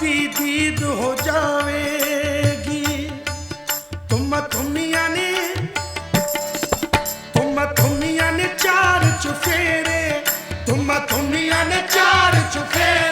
ਦੀ ਦੀਦ ਹੋ ਜਾਵੇਗੀ। ਤੁਮ ਤੁਮੀਆਂ ਨੇ, ਤੁਮ ਤੁਮੀਆਂ ਨੇ ਚਾਰ ਚੁਫੇਰੇ ਤੁਮ ਤੁਮੀਆਂ ਨੇ ਚਾਰ ਚੁਫੇਰੇ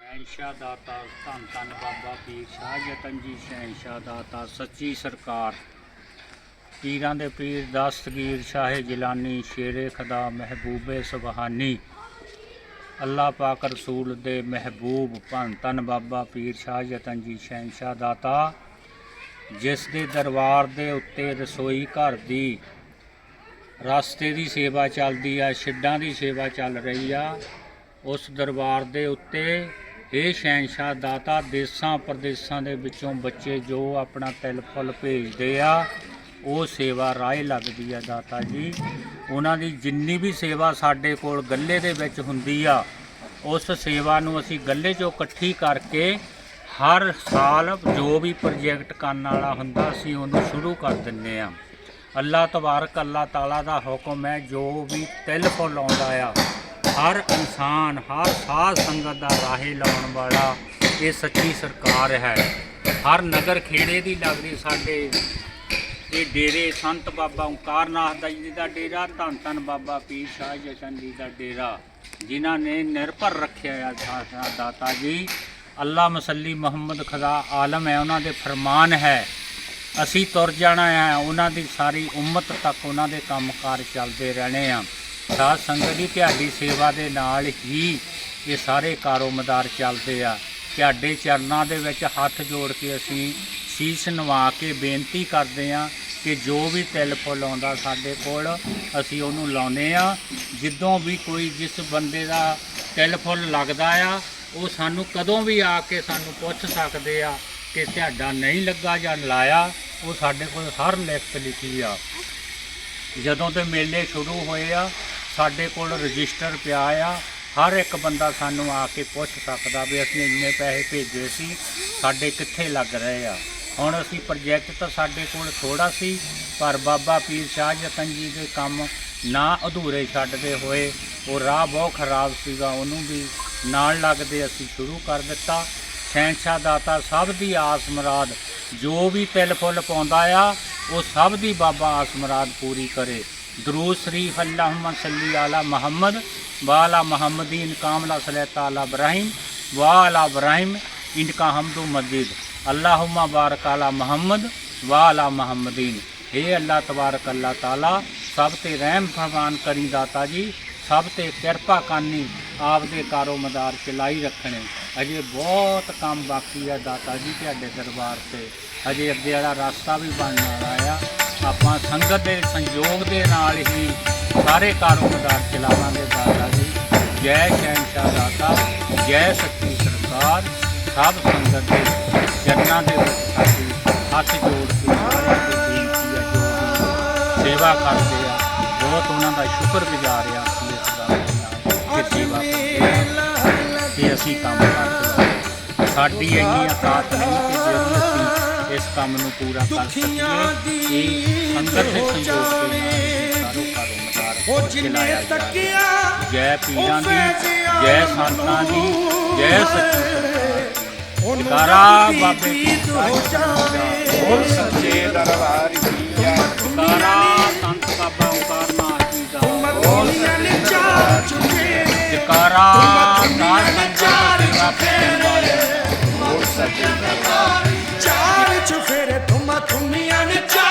ਸ਼ਹਿਨशाह ਦਾਤਾ, ਧੰਨ ਧੰਨ ਬਾਬਾ ਪੀਰ ਸ਼ਾਹ ਜਤਨ ਜੀ ਸ਼ਹਿਨशाह ਦਾਤਾ, ਸੱਚੀ ਸਰਕਾਰ। ਪੀਰਾਂ ਦੇ ਪੀਰ ਦਸਤਗੀਰ, ਸ਼ਾਹੇ ਜਿਲਾਨੀ, ਸ਼ੇਰੇ ਖਦਾ, ਮਹਿਬੂਬੇ ਸੁਬਹਾਨੀ। ਅੱਲਾ ਪਾਕ ਰਸੂਲ ਦੇ ਮਹਿਬੂਬ ਧੰਨ ਧੰਨ ਬਾਬਾ ਪੀਰ ਸ਼ਾਹ ਜਤਨ ਜੀ ਸ਼ਹਿਨशाह ਦਾਤਾ। ਜਿਸ ਦੇ ਦਰਬਾਰ ਦੇ ਉੱਤੇ ਰਸੋਈ ਘਰ ਦੀ ਰਸਤੇ ਦੀ ਸੇਵਾ ਚੱਲਦੀ ਆ, ਛਿੱਡਾਂ ਦੀ ਸੇਵਾ ਚੱਲ ਰਹੀ ਆ, ਉਸ ਦਰਬਾਰ ਦੇ ਉੱਤੇ ਇਹ ਸ਼ਹਿਨशाह ਦਾਤਾ ਦੇਸਾਂ ਪ੍ਰਦੇਸਾਂ ਦੇ ਵਿੱਚੋਂ ਬੱਚੇ ਜੋ ਆਪਣਾ ਤਿਲ ਫੁੱਲ ਭੇਜਦੇ ਆ, ਉਹ ਸੇਵਾ ਰਾਏ ਲੱਗਦੀ ਆ ਦਾਤਾ ਜੀ। ਉਹਨਾਂ ਦੀ ਜਿੰਨੀ ਵੀ ਸੇਵਾ ਸਾਡੇ ਕੋਲ ਗੱਲੇ ਦੇ ਵਿੱਚ ਹੁੰਦੀ ਆ, ਉਸ ਸੇਵਾ ਨੂੰ ਅਸੀਂ ਗੱਲੇ 'ਚੋਂ ਇਕੱਠੀ ਕਰਕੇ ਹਰ ਸਾਲ ਜੋ ਵੀ ਪ੍ਰੋਜੈਕਟ ਕਰਨ ਵਾਲਾ ਹੁੰਦਾ, ਅਸੀਂ ਉਹਨੂੰ ਸ਼ੁਰੂ ਕਰ ਦਿੰਨੇ ਆ। ਅੱਲਾ ਤਬਾਰਕ, ਅੱਲਾ ਤਾਲਾ ਦਾ ਹੁਕਮ ਹੈ, ਜੋ ਵੀ ਤਿਲ ਫੁੱਲ ਆਉਂਦਾ ਆ ਹਰ ਇਨਸਾਨ, ਹਰ ਸਾਧ ਸੰਗਤ ਦਾ ਰਾਹੇ ਲਾਉਣ ਵਾਲਾ ਇਹ ਸੱਚੀ ਸਰਕਾਰ ਹੈ। ਹਰ ਨਗਰ ਖੇੜੇ ਦੀ ਲੱਗਦੀ ਸਾਡੇ ਇਹ ਡੇਰੇ ਸੰਤ ਬਾਬਾ ਓਂਕਾਰਨਾਥ ਦਾ ਜੀ ਦਾ ਡੇਰਾ, ਧੰਨ ਧੰਨ ਬਾਬਾ ਪੀਰ ਸ਼ਾਹ ਜਸ਼ਨ ਜੀ ਦਾ ਡੇਰਾ, ਜਿਨ੍ਹਾਂ ਨੇ ਨਿਰਭਰ ਰੱਖਿਆ ਆ ਸਾਡਾ ਦਾਤਾ ਜੀ। ਅੱਲਾ ਮਸੱਲੀ ਮੁਹੰਮਦ ਖੁਦਾ ਆਲਮ ਹੈ, ਉਹਨਾਂ ਦੇ ਫਰਮਾਨ ਹੈ, ਅਸੀਂ ਤੁਰ ਜਾਣਾ ਹੈ, ਉਹਨਾਂ ਦੀ ਸਾਰੀ ਉਮਤ ਤੱਕ ਉਹਨਾਂ ਦੇ ਕੰਮਕਾਰ ਚੱਲਦੇ ਰਹਿਣੇ ਆ। ਸਾਧ ਸੰਗਤ ਦੀ ਤੁਹਾਡੀ ਸੇਵਾ ਦੇ ਨਾਲ ਹੀ ਇਹ ਸਾਰੇ ਕਾਰੋਮਦਾਰ ਚੱਲਦੇ ਆ। ਤੁਹਾਡੇ ਚਰਨਾਂ ਦੇ ਵਿੱਚ ਹੱਥ ਜੋੜ ਕੇ ਅਸੀਂ ਸੀਸ ਨਵਾ ਕੇ ਬੇਨਤੀ ਕਰਦੇ ਆ ਕਿ ਜੋ ਵੀ ਤਿਲ ਫੁੱਲ ਆਉਂਦਾ ਸਾਡੇ ਕੋਲ, ਅਸੀਂ ਉਹਨੂੰ ਲਾਉਨੇ ਆ। ਜਿੱਦੋਂ ਵੀ ਕੋਈ ਜਿਸ ਬੰਦੇ ਦਾ ਤਿਲ ਫੁੱਲ ਲੱਗਦਾ ਆ, ਉਹ ਸਾਨੂੰ ਕਦੋਂ ਵੀ ਆ ਕੇ ਸਾਨੂੰ ਪੁੱਛ ਸਕਦੇ ਆ ਕਿ ਤੁਹਾਡਾ ਨਹੀਂ ਲੱਗਾ ਜਾਂ ਲਾਇਆ, ਉਹ ਸਾਡੇ ਕੋਲ ਹਰ ਲਿਖਤ ਲਿਖੀ ਆ। ਜਦੋਂ ਤੇ ਮੇਲੇ ਸ਼ੁਰੂ ਹੋਏ ਆ ਸਾਡੇ ਕੋਲ ਰਜਿਸਟਰ ਪਿਆ ਆ, ਹਰ ਇੱਕ ਬੰਦਾ ਸਾਨੂੰ ਆ ਕੇ ਪੁੱਛ ਸਕਦਾ ਵੀ ਅਸੀਂ ਇੰਨੇ ਪੈਸੇ ਭੇਜੇ ਸੀ, ਸਾਡੇ ਕਿੱਥੇ ਲੱਗ ਰਹੇ ਆ? ਹੁਣ ਅਸੀਂ ਪ੍ਰੋਜੈਕਟ ਤਾਂ ਸਾਡੇ ਕੋਲ ਥੋੜਾ ਸੀ, ਪਰ ਬਾਬਾ ਪੀਰ ਸ਼ਾਹ ਜਤਨ ਜੀ ਦੇ ਕੰਮ ਨਾ ਅਧੂਰੇ ਛੱਡਦੇ ਹੋਏ, ਉਹ ਰਾਹ ਬਹੁਤ ਖਰਾਬ ਸੀਗਾ, ਉਹਨੂੰ ਵੀ ਨਾਲ ਲੱਗਦੇ ਅਸੀਂ ਸ਼ੁਰੂ ਕਰ ਦਿੱਤਾ। ਸ਼ਹਿਨਸ਼ਾਹ ਦਾਤਾ ਸਭ ਦੀ ਆਸ ਮੁਰਾਦ, ਜੋ ਵੀ ਤਿਲ ਫੁੱਲ ਪਾਉਂਦਾ ਆ, ਉਹ ਸਭ ਦੀ ਬਾਬਾ ਆਸ ਮੁਰਾਦ ਪੂਰੀ ਕਰੇ। ਦਰੂਦ ਸ਼ਰੀਫ ਅੱਲਾਹੁਮਾ ਸੱਲੀ ਆਲਾ ਮੁਹੰਮਦ ਵਾਲਾ ਮੁਹੰਮਦੀਨ ਕਾਮਲਾ ਸਲੈਤਾ ਅਲਾ ਇਬਰਾਹੀਮ ਵਾਲਾ ਇਬਰਾਹੀਮ ਇਨਕਾ ਹਮਦੁ ਮਜੀਦ ਅੱਲਾਹੁਮਾ ਬਾਰਕ ਆਲਾ ਮੁਹੰਮਦ ਵਾਲਾ ਮੁਹੰਮਦੀਨ हे ਅੱਲਾਹ ਤਬਾਰਕ ਅੱਲਾਹ ਤਾਲਾ ਸਭ ਤੇ ਰਹਿਮ ਫਰਮਾਨ ਕਰੀ ਦਾਤਾ ਜੀ ਸਭ ਤੇ ਕਿਰਪਾ ਕਰਨੀ ਆਪਦੇ ਕਾਰੋਮਦਾਰ ਚਲਾਈ ਰੱਖਣੇ ਅਜੇ ਬਹੁਤ ਕੰਮ ਬਾਕੀ ਹੈ ਦਾਤਾ ਜੀ ਤੁਹਾਡੇ ਦਰਬਾਰ ਤੇ ਅਜੇ ਅੱਗੇ ਵਾਲਾ ਰਸਤਾ ਵੀ ਬਣਨ ਵਾਲਾ ਆ ਆਪਾਂ ਸੰਗਤ ਦੇ ਸੰਯੋਗ ਦੇ ਨਾਲ ਹੀ ਸਾਰੇ ਕਾਰੋਮਦਾਰ ਚਲਾਵਾਂਗੇ ਦਾਦਾ ਜੀ। ਜੈ ਸ਼ਹਿਨਸ਼ਾਹ ਦਾਤਾ, ਜੈ ਸੱਚੀ ਸਰਕਾਰ, ਸਭ ਸੰਗਤ ਦੇ ਚਰਨਾਂ ਦੇ ਵਿੱਚ ਸਾਡੀ ਹੱਥ ਜੋੜ ਕੇ ਬੇਨਤੀ ਹੈ ਜੋ ਵੀ ਸੇਵਾ ਕਰਦੇ ਆ, ਬਹੁਤ ਉਹਨਾਂ ਦਾ ਸ਼ੁਕਰਗੁਜ਼ਾਰ ਆ ਅਸੀਂ ਇਸ ਗੱਲ ਕਿ ਸੇਵਾ ਕਰਦੇ ਆ ਕਿ ਅਸੀਂ ਕੰਮ ਕਰਦੇ ਸਾਡੀ ਇੰਨੀ ਔਕਾਤ ਨਹੀਂ ਕਿ ਜਿਹੜੀ ਇਸ ਕੰਮ ਨੂੰ ਪੂਰਾ ਕਰ ਸਕੀਏ। ਇਹ ਸੰਗਤ ਦੇ ਸੰਯੋਗ ਦੇ ਨਾਲ ਹੀ ਸਾਰੋ ਕਾਰੋਬਾਰ ਜਿੰਨੇ ਚਲਾਇਆ ਜਾ ਰਿਹਾ ਤੱਕਿਆ ਜੈ ਪੀਰਾਂ ਦੀ ਜੈ ਸੰਤਾਂ ਦੀ ਜੈ ਸੱਚੀ ਬਾਬੇ ਹੋ ਜਾਵੇ। ਦਰਬਾਰ ਕੀ ਸੰਤ ਬਾਬਾ ਓਂਕਾਰਨਾਥ ਜੀ ਦਾ ਮਤੀਆਂ ਨੇ ਚਾਰ ਚੁਕੇ ਜਕਾਰਾ ਸਾਧ ਸੰਗਤ ਸੇਵਾ ਕਰਨ ਵਾਲੇ ਬੋਲ ਸੱਚੇ ਦਰਬਾਰ ਚਾਰ ਚੁਫੇਰੇ ਤੁਮਾ ਤੁਮੀਆਂ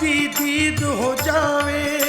ਦੀ ਦੀਦ ਹੋ ਜਾਵੇ।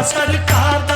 सरकार